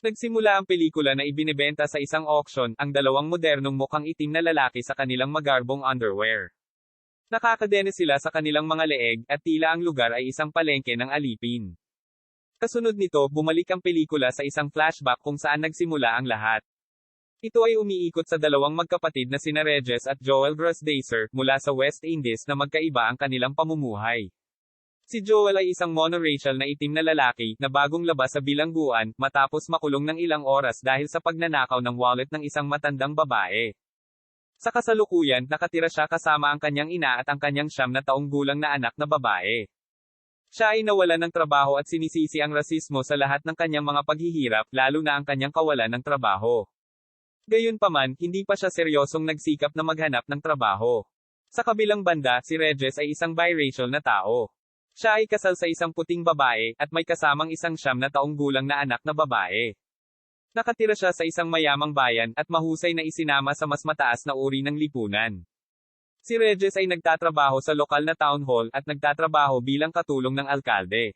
Nagsimula ang pelikula na ibinebenta sa isang auction, ang dalawang modernong mukhang itim na lalaki sa kanilang magarbong underwear. Nakakadene sila sa kanilang mga leeg, at tila ang lugar ay isang palengke ng alipin. Kasunod nito, bumalik ang pelikula sa isang flashback kung saan nagsimula ang lahat. Ito ay umiikot sa dalawang magkapatid na sina Regis at Joel Grosdacer, mula sa West Indies na magkaiba ang kanilang pamumuhay. Si Joel ay isang monoracial na itim na lalaki, na bagong labas sa bilangguan, matapos makulong ng ilang oras dahil sa pagnanakaw ng wallet ng isang matandang babae. Sa kasalukuyan, nakatira siya kasama ang kanyang ina at ang kanyang siyam na taong gulang na anak na babae. Siya ay nawalan ng trabaho at sinisisi ang rasismo sa lahat ng kanyang mga paghihirap, lalo na ang kanyang kawalan ng trabaho. Gayunpaman, hindi pa siya seryosong nagsikap na maghanap ng trabaho. Sa kabilang banda, si Regis ay isang biracial na tao. Siya ay kasal sa isang puting babae, at may kasamang isang siyam na taong gulang na anak na babae. Nakatira siya sa isang mayamang bayan, at mahusay na isinama sa mas mataas na uri ng lipunan. Si Regis ay nagtatrabaho sa lokal na town hall, at nagtatrabaho bilang katulong ng alkalde.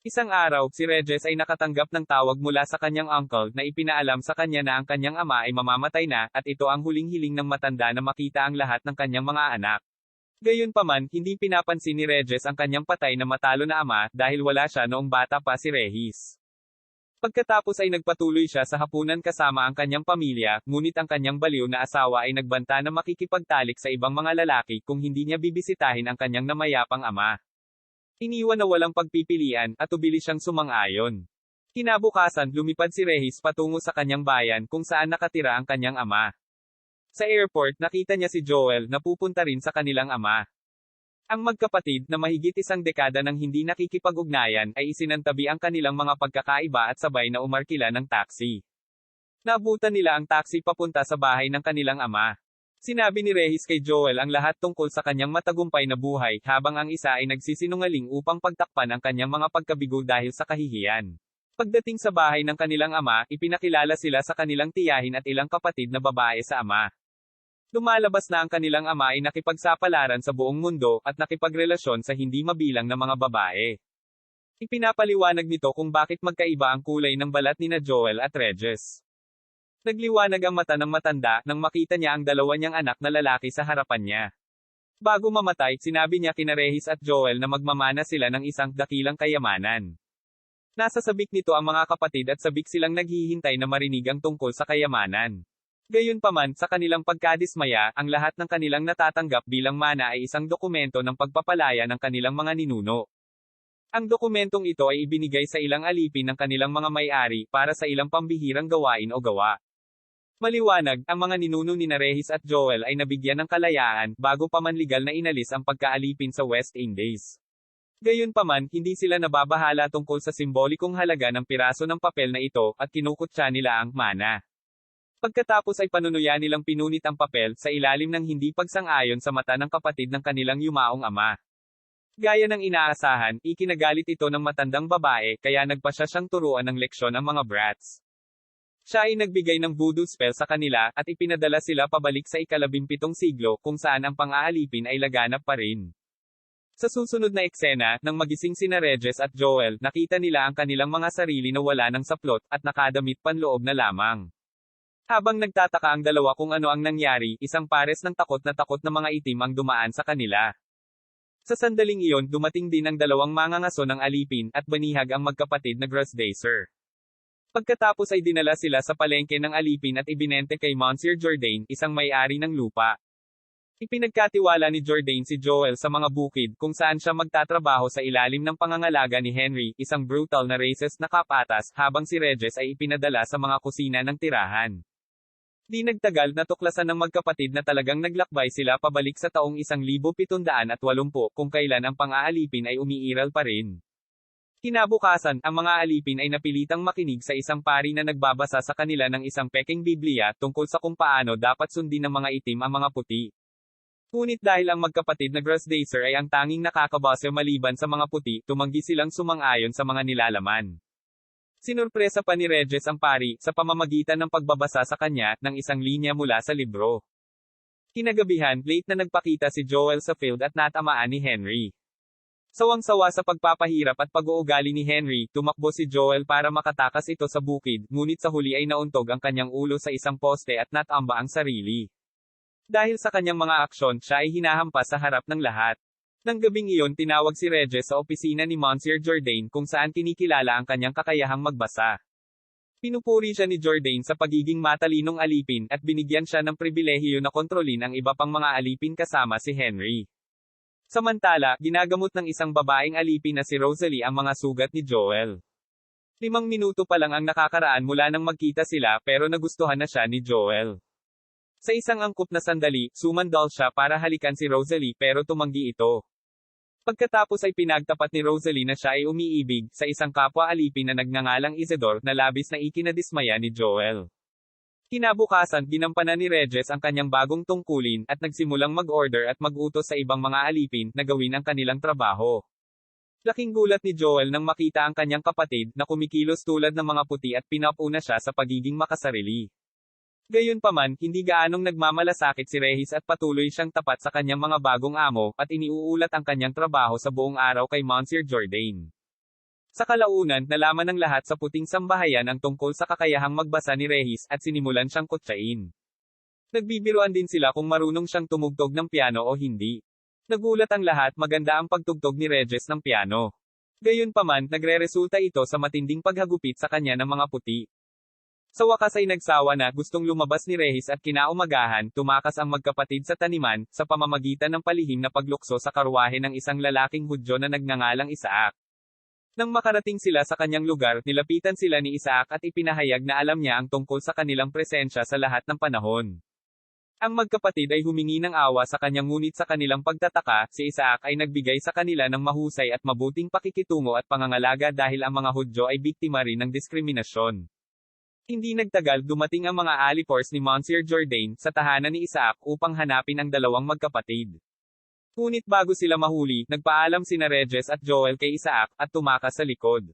Isang araw, si Regis ay nakatanggap ng tawag mula sa kanyang uncle na ipinaalam sa kanya na ang kanyang ama ay mamamatay na, at ito ang huling hiling ng matanda na makita ang lahat ng kanyang mga anak. Gayunpaman, hindi pinapansin ni Regis ang kanyang patay na matalo na ama, dahil wala siya noong bata pa si Regis. Pagkatapos ay nagpatuloy siya sa hapunan kasama ang kanyang pamilya, ngunit ang kanyang baliw na asawa ay nagbanta na makikipagtalik sa ibang mga lalaki kung hindi niya bibisitahin ang kanyang namayapang ama. Iniwan na walang pagpipilian, at ubili siyang sumang-ayon. Kinabukasan, lumipad si Regis patungo sa kanyang bayan kung saan nakatira ang kanyang ama. Sa airport, nakita niya si Joel na pupunta rin sa kanilang ama. Ang magkapatid na mahigit isang dekada nang hindi nakikipag-ugnayan ay isinantabi ang kanilang mga pagkakaiba at sabay na umarkila ng taxi. Nabutan nila ang taxi papunta sa bahay ng kanilang ama. Sinabi ni Regis kay Joel ang lahat tungkol sa kanyang matagumpay na buhay, habang ang isa ay nagsisinungaling upang pagtakpan ang kanyang mga pagkabigo dahil sa kahihiyan. Pagdating sa bahay ng kanilang ama, ipinakilala sila sa kanilang tiyahin at ilang kapatid na babae sa ama. Lumalabas na ang kanilang ama ay nakipagsapalaran sa buong mundo, at nakipagrelasyon sa hindi mabilang na mga babae. Ipinapaliwanag nito kung bakit magkaiba ang kulay ng balat ni na Joel at Regis. Nagliwanag ang mata ng matanda, nang makita niya ang dalawa niyang anak na lalaki sa harapan niya. Bago mamatay, sinabi niya kina Regis at Joel na magmamana sila ng isang dakilang kayamanan. Nasa sabik nito ang mga kapatid at sabik silang naghihintay na marinig ang tungkol sa kayamanan. Gayunpaman, sa kanilang pagkadismaya, ang lahat ng kanilang natatanggap bilang mana ay isang dokumento ng pagpapalaya ng kanilang mga ninuno. Ang dokumentong ito ay ibinigay sa ilang alipin ng kanilang mga may-ari, para sa ilang pambihirang gawain o gawa. Maliwanag, ang mga ninuno ni Narehis at Joel ay nabigyan ng kalayaan, bago pa man legal na inalis ang pagkaalipin sa West Indies. Gayunpaman, hindi sila nababahala tungkol sa simbolikong halaga ng piraso ng papel na ito, at kinukutsa nila ang mana. Pagkatapos ay panunuya nilang pinunit ang papel sa ilalim ng hindi pagsang-ayon sa mata ng kapatid ng kanilang yumaong ama. Gaya ng inaasahan, ikinagalit ito ng matandang babae, kaya nagpa siya siyang turuan ng leksyon ang mga brats. Siya ay nagbigay ng voodoo spell sa kanila, at ipinadala sila pabalik sa ikalabimpitong siglo, kung saan ang pang-aalipin ay laganap pa rin. Sa susunod na eksena, nang magising sina Regis at Joel, nakita nila ang kanilang mga sarili na wala ng saplot, at nakadamit panloob na lamang. Habang nagtataka ang dalawa kung ano ang nangyari, isang pares ng takot na takot na mga itim ang dumaan sa kanila. Sa sandaling iyon, dumating din ang dalawang mangangaso ng alipin, at banihag ang magkapatid na Grosdacer. Pagkatapos ay dinala sila sa palengke ng alipin at ibinente kay Monsieur Jourdain, isang may-ari ng lupa. Ipinagkatiwala ni Jourdain si Joel sa mga bukid kung saan siya magtatrabaho sa ilalim ng pangangalaga ni Henry, isang brutal na racist na kapatas, habang si Regis ay ipinadala sa mga kusina ng tirahan. Di nagtagal natuklasan ng magkapatid na talagang naglakbay sila pabalik sa taong 1780 kung kailan ang pang-aalipin ay umiiral pa rin. Kinabukasan, ang mga alipin ay napilitang makinig sa isang pari na nagbabasa sa kanila ng isang peking Biblia tungkol sa kung paano dapat sundin ng mga itim ang mga puti. Ngunit dahil ang magkapatid na Grosdacer ay ang tanging nakakabase maliban sa mga puti, tumanggi silang sumang-ayon sa mga nilalaman. Sinurpresa pa ni Regis ang pari, sa pamamagitan ng pagbabasa sa kanya, ng isang linya mula sa libro. Kinagabihan, late na nagpakita si Joel sa field at natamaan ni Henry. Sawang-sawa sa pagpapahirap at pag-uugali ni Henry, tumakbo si Joel para makatakas ito sa bukid, ngunit sa huli ay nauntog ang kanyang ulo sa isang poste at natamba ang sarili. Dahil sa kanyang mga aksyon, siya ay hinahampas sa harap ng lahat. Nang gabing iyon tinawag si Regis sa opisina ni Monsieur Jourdain kung saan kinikilala ang kanyang kakayahang magbasa. Pinupuri siya ni Jourdain sa pagiging matalinong alipin at binigyan siya ng pribilehiyo na kontrolin ang iba pang mga alipin kasama si Henry. Samantala, ginagamot ng isang babaeng alipin na si Rosalie ang mga sugat ni Joel. Limang minuto pa lang ang nakakaraan mula nang magkita sila pero nagustuhan na siya ni Joel. Sa isang angkop na sandali, sumandal siya para halikan si Rosalie pero tumanggi ito. Pagkatapos ay pinagtapat ni Rosalie na siya ay umiibig sa isang kapwa alipin na nagngangalang Isidore na labis na ikinadismaya ni Joel. Kinabukasan, ginampanan ni Regis ang kanyang bagong tungkulin at nagsimulang mag-order at mag-utos sa ibang mga alipin na gawin ang kanilang trabaho. Laking gulat ni Joel nang makita ang kanyang kapatid na kumikilos tulad ng mga puti at pinapuna siya sa pagiging makasarili. Gayunpaman, hindi gaanong nagmamalasakit si Regis at patuloy siyang tapat sa kanyang mga bagong amo at iniuulat ang kanyang trabaho sa buong araw kay Monsieur Jourdain. Sa kalaunan, nalaman ng lahat sa puting sambahayan ang tungkol sa kakayahang magbasa ni Regis at sinimulan siyang kutsain. Nagbibiruan din sila kung marunong siyang tumugtog ng piano o hindi. Nagulat ang lahat maganda ang pagtugtog ni Regis ng piano. Gayunpaman, nagre-resulta ito sa matinding paghagupit sa kanya ng mga puti. Sa wakas ay nagsawa na gustong lumabas ni Regis at kinaumagahan, tumakas ang magkapatid sa taniman, sa pamamagitan ng palihim na paglukso sa karwahe ng isang lalaking Hudyo na nagngangalang Isaac. Nang makarating sila sa kanyang lugar, nilapitan sila ni Isaac at ipinahayag na alam niya ang tungkol sa kanilang presensya sa lahat ng panahon. Ang magkapatid ay humingi ng awa sa kanyang ngunit sa kanilang pagtataka, si Isaac ay nagbigay sa kanila ng mahusay at mabuting pakikitungo at pangangalaga dahil ang mga Hudyo ay biktima rin ng diskriminasyon. Hindi nagtagal dumating ang mga alipors ni Monsieur Jourdain sa tahanan ni Isaac upang hanapin ang dalawang magkapatid. Ngunit bago sila mahuli, nagpaalam sina Regis at Joel kay Isaac, at tumakas sa likod.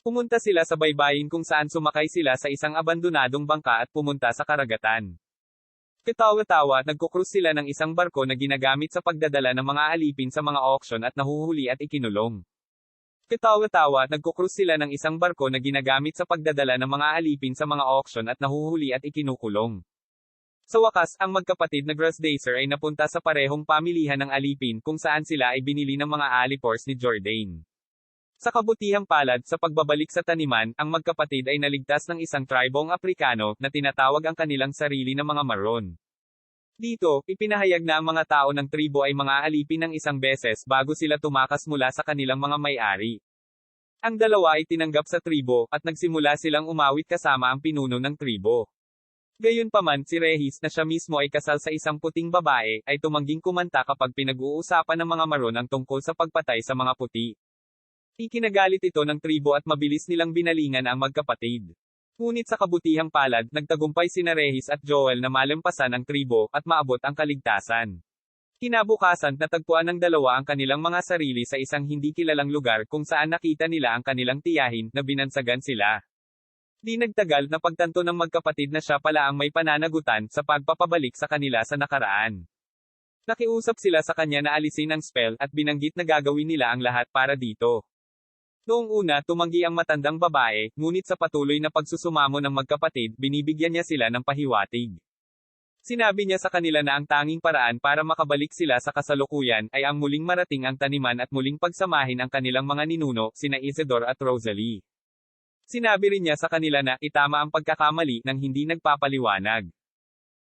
Pumunta sila sa baybayin kung saan sumakay sila sa isang abandonadong bangka at pumunta sa karagatan. Katawa-tawa, nagkukrus sila ng isang barko na ginagamit sa pagdadala ng mga alipin sa mga auction at nahuhuli at ikinulong. Katawa-tawa, nagkukrus sila ng isang barko na ginagamit sa pagdadala ng mga alipin sa mga auction at nahuhuli at ikinukulong. Sa wakas, ang magkapatid na Grasdacer ay napunta sa parehong pamilihan ng alipin kung saan sila ay binili ng mga alipors ni Jourdain. Sa kabutihang palad, sa pagbabalik sa taniman, ang magkapatid ay naligtas ng isang tribong Aprikano na tinatawag ang kanilang sarili na mga Maron. Dito, ipinahayag na ang mga tao ng tribo ay mga alipin ng isang beses bago sila tumakas mula sa kanilang mga may-ari. Ang dalawa ay tinanggap sa tribo, at nagsimula silang umawit kasama ang pinuno ng tribo. Gayunpaman, si Regis na siya mismo ay kasal sa isang puting babae, ay tumangging kumanta kapag pinag-uusapan ng mga maron ang tungkol sa pagpatay sa mga puti. Ikinagalit ito ng tribo at mabilis nilang binalingan ang magkapatid. Ngunit sa kabutihang palad, nagtagumpay sina Regis at Joel na malampasan ang tribo, at maabot ang kaligtasan. Kinabukasan, natagpuan ng dalawa ang kanilang mga sarili sa isang hindi kilalang lugar kung saan nakita nila ang kanilang tiyahin, na binansagan sila. Di nagtagal na pagtanto ng magkapatid na siya pala ang may pananagutan sa pagpapabalik sa kanila sa nakaraan. Nakiusap sila sa kanya na alisin ang spell at binanggit na gagawin nila ang lahat para dito. Noong una, tumanggi ang matandang babae, ngunit sa patuloy na pagsusumamo ng magkapatid, binibigyan niya sila ng pahiwatig. Sinabi niya sa kanila na ang tanging paraan para makabalik sila sa kasalukuyan ay ang muling marating ang taniman at muling pagsamahin ang kanilang mga ninuno, sina Isidore at Rosalie. Sinabi rin niya sa kanila na itama ang pagkakamali ng hindi nagpapaliwanag.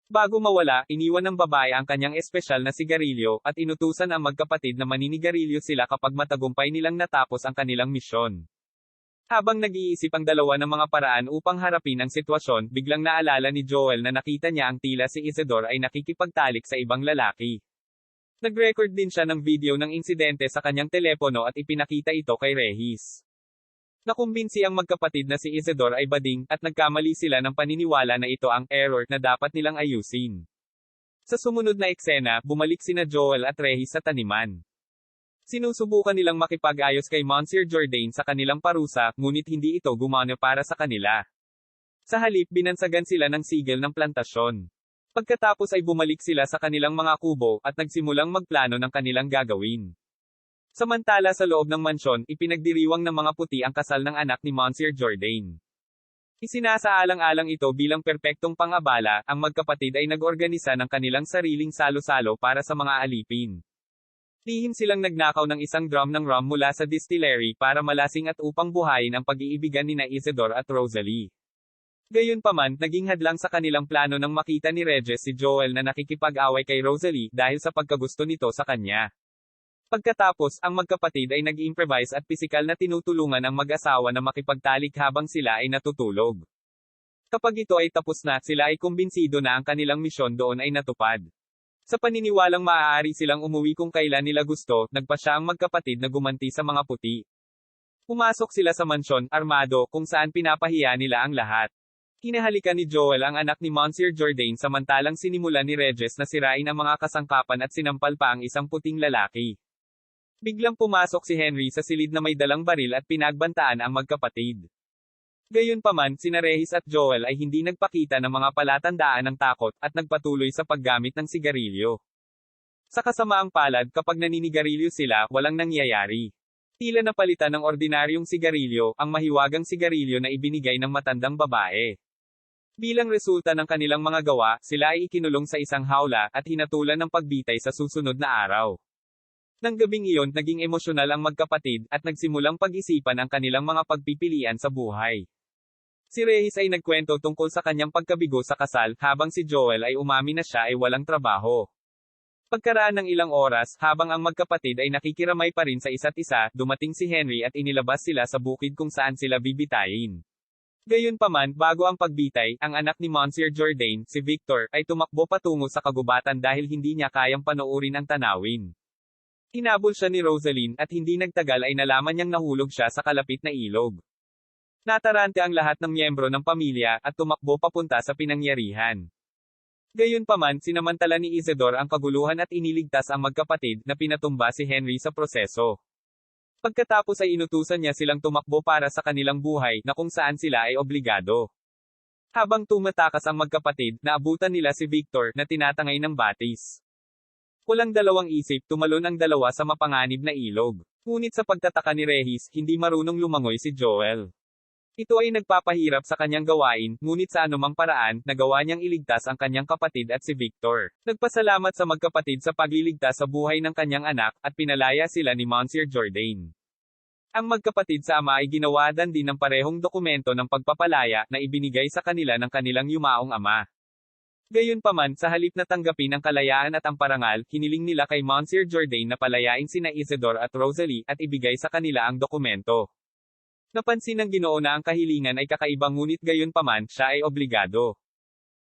Bago mawala, iniwan ng babae ang kanyang espesyal na sigarilyo at inutusan ang magkapatid na maninigarilyo sila kapag matagumpay nilang natapos ang kanilang misyon. Habang nag-iisip ang dalawa ng mga paraan upang harapin ang sitwasyon, biglang naalala ni Joel na nakita niya ang tila si Isidore ay nakikipagtalik sa ibang lalaki. Nag-record din siya ng video ng insidente sa kanyang telepono at ipinakita ito kay Regis. Nakumbinsi ang magkapatid na si Isidore ay bading, at nagkamali sila ng paniniwala na ito ang error na dapat nilang ayusin. Sa sumunod na eksena, bumalik sina Joel at Regis sa taniman. Sinusubukan nilang makipag-ayos kay Monsieur Jourdain sa kanilang parusa, ngunit hindi ito gumana para sa kanila. Sa halip binansagan sila ng sigil ng plantasyon. Pagkatapos ay bumalik sila sa kanilang mga kubo, at nagsimulang magplano ng kanilang gagawin. Samantala sa loob ng mansyon, ipinagdiriwang ng mga puti ang kasal ng anak ni Monsieur Jourdain. Isinasaalang-alang ito bilang perpektong pangabala, ang magkapatid ay nag-organisa ng kanilang sariling salo-salo para sa mga alipin. Lihim silang nagnakaw ng isang drum ng rum mula sa distillery para malasing at upang buhayin ang pag-iibigan ni na Isidore at Rosalie. Gayunpaman, naging hadlang sa kanilang plano nang makita ni Regis si Joel na nakikipag-away kay Rosalie dahil sa pagkagusto nito sa kanya. Pagkatapos, ang magkapatid ay nag-improvise at pisikal na tinutulungan ang mag-asawa na makipagtalik habang sila ay natutulog. Kapag ito ay tapos na, sila ay kumbinsido na ang kanilang misyon doon ay natupad. Sa paniniwalang maaari silang umuwi kung kailan nila gusto, nagpa siya ang magkapatid na gumanti sa mga puti. Pumasok sila sa mansyon, armado, kung saan pinapahiya nila ang lahat. Hinahalikan ni Joel ang anak ni Monsieur Jourdain samantalang sinimula ni Regis na sirain ang mga kasangkapan at sinampal pa ang isang puting lalaki. Biglang pumasok si Henry sa silid na may dalang baril at pinagbantaan ang magkapatid. Gayunpaman, sina Regis at Joel ay hindi nagpakita ng mga palatandaan ng takot at nagpatuloy sa paggamit ng sigarilyo. Sa kasamaang palad kapag naninigarilyo sila, walang nangyayari. Tila napalitan ng ordinaryong sigarilyo, ang mahiwagang sigarilyo na ibinigay ng matandang babae. Bilang resulta ng kanilang mga gawa, sila ay ikinulong sa isang hawla at hinatulan ng pagbitay sa susunod na araw. Nang gabing iyon, naging emosyonal ang magkapatid, at nagsimulang pag-isipan ang kanilang mga pagpipilian sa buhay. Si Regis ay nagkwento tungkol sa kanyang pagkabigo sa kasal, habang si Joel ay umami na siya ay walang trabaho. Pagkaraan ng ilang oras, habang ang magkapatid ay nakikiramay pa rin sa isa't isa, dumating si Henry at inilabas sila sa bukid kung saan sila bibitayin. Gayunpaman, bago ang pagbitay, ang anak ni Monsieur Jourdain, si Victor, ay tumakbo patungo sa kagubatan dahil hindi niya kayang panoorin ang tanawin. Hinabol siya ni Rosaline at hindi nagtagal ay nalaman niyang nahulog siya sa kalapit na ilog. Natarante ang lahat ng miyembro ng pamilya at tumakbo papunta sa pinangyarihan. Gayunpaman, sinamantala ni Isidore ang kaguluhan at iniligtas ang magkapatid na pinatumba si Henry sa proseso. Pagkatapos ay inutusan niya silang tumakbo para sa kanilang buhay na kung saan sila ay obligado. Habang tumatakas ang magkapatid, naabutan nila si Victor na tinatangay ng batis. Kulang dalawang isip, tumalon ang dalawa sa mapanganib na ilog. Ngunit sa pagtataka ni Regis, hindi marunong lumangoy si Joel. Ito ay nagpapahirap sa kanyang gawain, ngunit sa anumang paraan, nagawa niyang iligtas ang kanyang kapatid at si Victor. Nagpasalamat sa magkapatid sa pagliligtas sa buhay ng kanyang anak, at pinalaya sila ni Monsieur Jourdain. Ang magkapatid sa ama ay ginawa din ng parehong dokumento ng pagpapalaya na ibinigay sa kanila ng kanilang yumaong ama. Gayunpaman, sa halip na tanggapin ang kalayaan at ang parangal, hiniling nila kay Monsieur Jourdain na palayain sina Isidore at Rosalie, at ibigay sa kanila ang dokumento. Napansin ng ginoo na ang kahilingan ay kakaiba ngunit gayunpaman, siya ay obligado.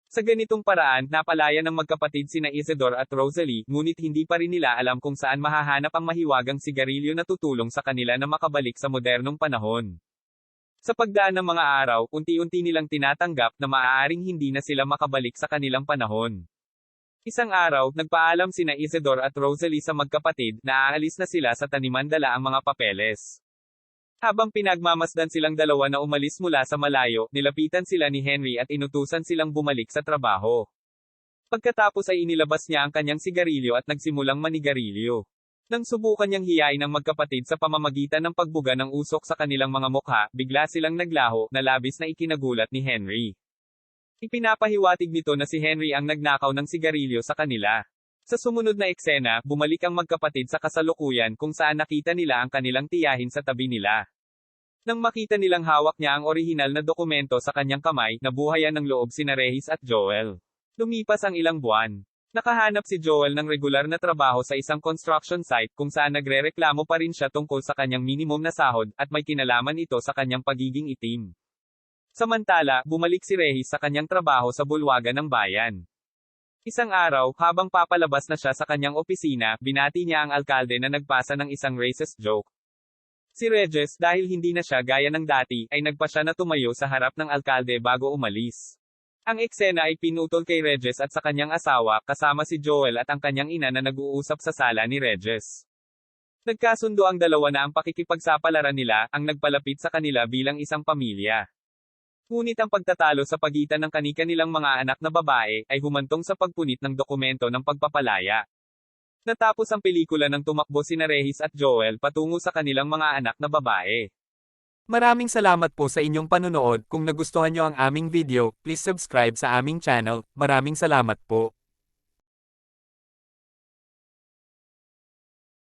Sa ganitong paraan, napalaya ng magkapatid sina Isidore at Rosalie, ngunit hindi pa rin nila alam kung saan mahahanap ang mahiwagang sigarilyo na tutulong sa kanila na makabalik sa modernong panahon. Sa pagdaan ng mga araw, unti-unti nilang tinatanggap na maaaring hindi na sila makabalik sa kanilang panahon. Isang araw, nagpaalam sina Isidore at Rosalie sa magkapatid na aalis na sila sa taniman dala ang mga papeles. Habang pinagmamasdan silang dalawa na umalis mula sa malayo, nilapitan sila ni Henry at inutusan silang bumalik sa trabaho. Pagkatapos ay inilabas niya ang kanyang sigarilyo at nagsimulang manigarilyo. Nang subukan niyang hiyain ang magkapatid sa pamamagitan ng pagbuga ng usok sa kanilang mga mukha, bigla silang naglaho, na labis na ikinagulat ni Henry. Ipinapahiwatig nito na si Henry ang nagnakaw ng sigarilyo sa kanila. Sa sumunod na eksena, bumalik ang magkapatid sa kasalukuyan kung saan nakita nila ang kanilang tiyahin sa tabi nila. Nang makita nilang hawak niya ang orihinal na dokumento sa kanyang kamay, nabuhayan ng loob sina Regis at Joel. Lumipas ang ilang buwan. Nakahanap si Joel ng regular na trabaho sa isang construction site kung saan nagrereklamo pa rin siya tungkol sa kanyang minimum na sahod at may kinalaman ito sa kanyang pagiging itim. Samantala, bumalik si Regis sa kanyang trabaho sa bulwagan ng bayan. Isang araw, habang papalabas na siya sa kanyang opisina, binati niya ang alkalde na nagpasa ng isang racist joke. Si Regis, dahil hindi na siya gaya ng dati, ay nagpa siya na tumayo sa harap ng alkalde bago umalis. Ang eksena ay pinutol kay Regis at sa kanyang asawa, kasama si Joel at ang kanyang ina na nag-uusap sa sala ni Regis. Nagkasundo ang dalawa na ang pakikipagsapalaran nila, ang nagpalapit sa kanila bilang isang pamilya. Ngunit ang pagtatalo sa pagitan ng kanika nilang mga anak na babae, ay humantong sa pagpunit ng dokumento ng pagpapalaya. Natapos ang pelikula nang tumakbo sina Regis at Joel patungo sa kanilang mga anak na babae. Maraming salamat po sa inyong panunood. Kung nagustuhan nyo ang aming video, please subscribe sa aming channel. Maraming salamat po.